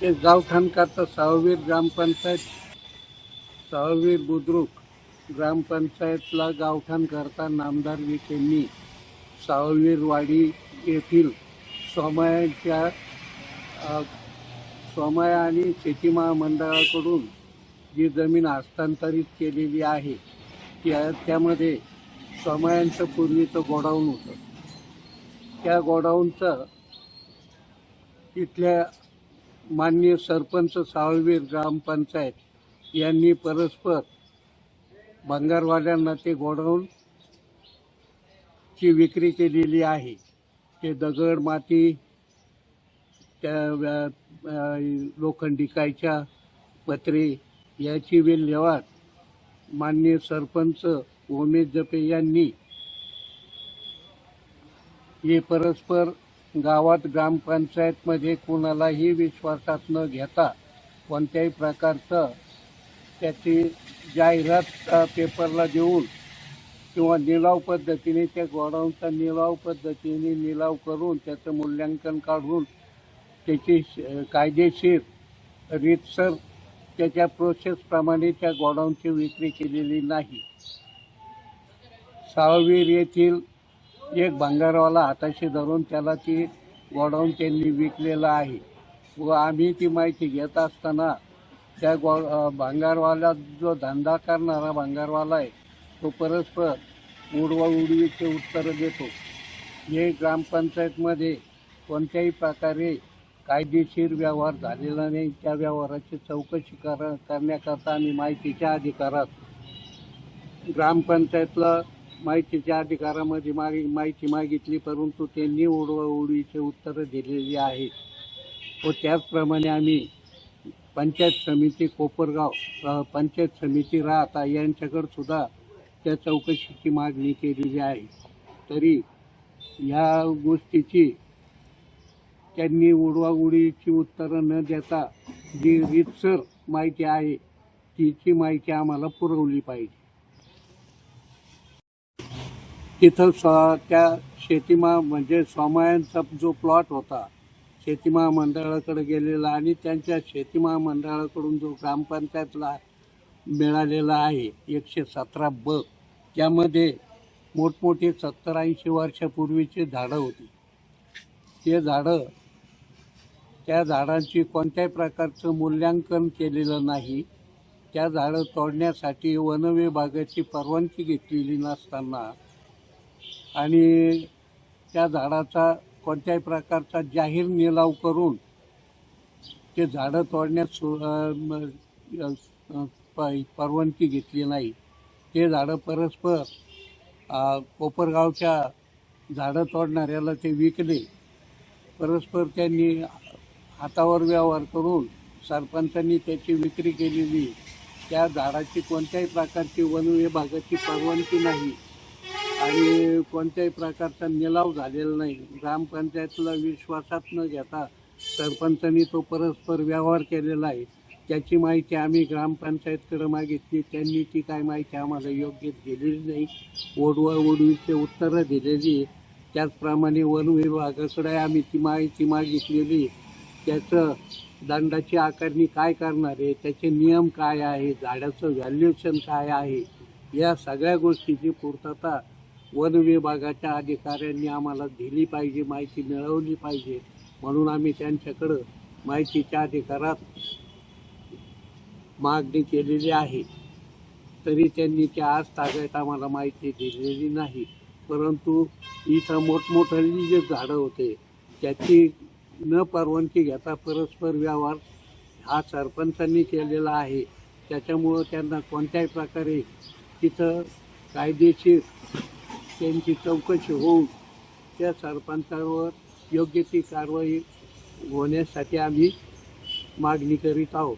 ते गावठाण करता साववीर ग्रामपंचायत सहावीर बुद्रुक ग्रामपंचायतला गावठाण करता नामदार विखेंनी साववीरवाडी येथील सोमयाच्या अ, सोमया आणि शेती महामंडळाकडून जी जमीन हस्तांतरित केलेली आहे त्या त्यामध्ये सोमयांचं पूर्वीचं गोडाऊन होतं. त्या गोडाऊनचं इथल्या माननीय सरपंच साळवीर ग्रामपंचायत यांनी परस्पर भंगारवाड्यांना ते गोडाऊन ची विक्री केलेली आहे. ते दगड माती त्या लोखंडी कायच्या पत्रे याची विल्हेवाट माननीय सरपंच उमेश जपे यांनी हे परस्पर गावात ग्रामपंचायतमध्ये कोणालाही विश्वासात न घेता कोणत्याही प्रकारचं त्याची जाहिरात पेपरला देऊन किंवा निलाव पद्धतीने त्या गोडाऊनचा निलाव पद्धतीने निलाव करून त्याचं मूल्यांकन काढून त्याची श- कायदेशीर रीतसर त्याच्या प्रोसेसप्रमाणे त्या गोडाऊनची विक्री केलेली नाही. साळवीर येथील एक भंगारवाला हाताशी धरून त्याला ती गोडाऊन त्यांनी विकलेलं आहे. व आम्ही ती माहिती घेत असताना त्या गो अं, भंगारवाला जो धंदा करणारा भंगारवाला आहे तो परस्पर उडवा उडवीचे उत्तरं देतो. हे ग्रामपंचायतमध्ये कोणत्याही प्रकारे कायदेशीर व्यवहार झालेला नाही. त्या व्यवहाराची चौकशी कर करण्याकरता आम्ही माहितीच्या अधिकारात ग्रामपंचायतला माहितीच्या अधिकारामध्ये मागे माहिती मागितली परंतु त्यांनी उडवाउडीचे उत्तरं दिलेली आहेत व त्याचप्रमाणे आम्ही पंचायत समिती कोपरगाव पंचायत समिती राहता यांच्याकडंसुद्धा त्या चौकशीची मागणी केलेली आहे. तरी ह्या गोष्टीची त्यांनी उडवाउडीची उत्तरं न देता जी रितसर माहिती आहे तिची माहिती आम्हाला पुरवली पाहिजे. तिथं स त्या शेतीमा म्हणजे स्वामायांचा जो प्लॉट होता शेती महामंडळाकडे गेलेला आणि त्यांच्या शेती महामंडळाकडून जो ग्रामपंचायतला मिळालेला आहे एकशे सतरा ब त्यामध्ये मोठमोठी सत्तर ऐंशी वर्षापूर्वीची झाडं होती. ते झाडं त्या झाडांची कोणत्याही प्रकारचं मूल्यांकन केलेलं नाही. त्या झाडं तोडण्यासाठी वन विभागाची परवानगी घेतलेली नसताना आणि त्या झाडाचा कोणत्याही प्रकारचा जाहीर निलाव करून ते झाडं तोडण्यास परवानगी घेतली नाही. ते झाडं परस्पर कोपरगावच्या झाडं तोडणाऱ्याला ते विकले. परस्पर त्यांनी हातावर व्यवहार करून सरपंचांनी त्याची विक्री केलेली. त्या झाडाची कोणत्याही प्रकारची वन विभागाची परवानगी नाही. आणि कोणत्याही प्रकारचा निलाव झालेला नाही. ग्रामपंचायतला विश्वासात न घेता सरपंचांनी तो परस्पर व्यवहार केलेला आहे. त्याची माहिती आम्ही ग्रामपंचायतकडे मागितली. त्यांनी ती काय माहिती आम्हाला योग्य दिलेली नाही. ओढवा ओढवीचे उत्तरं दिलेली आहे. त्याचप्रमाणे वन विभागाकडे आम्ही ती माहिती मागितलेली त्याचं दंडाची आकारणी काय करणार आहे? त्याचे नियम काय आहे? झाडाचं व्हॅल्युएशन काय आहे? या सगळ्या गोष्टीची पूर्तता वन विभागाच्या अधिकाऱ्यांनी आम्हाला दिली पाहिजे माहिती मिळवली पाहिजे म्हणून आम्ही त्यांच्याकडं माहितीच्या अधिकारात मागणी केलेली आहे. तरी त्यांनी त्या आज ताब्यात आम्हाला माहिती दिलेली नाही. परंतु इथं मोठमोठाली जे झाडं होते त्याची न परवानगी घेता परस्पर व्यवहार हा सरपंचांनी केलेला आहे. त्याच्यामुळं त्यांना कोणत्याही प्रकारे तिथं कायदेशीर त्यांची चौकशी होऊन त्या सरपंचावर योग्य ती कारवाई होण्यासाठी आम्ही मागणी करीत आहोत.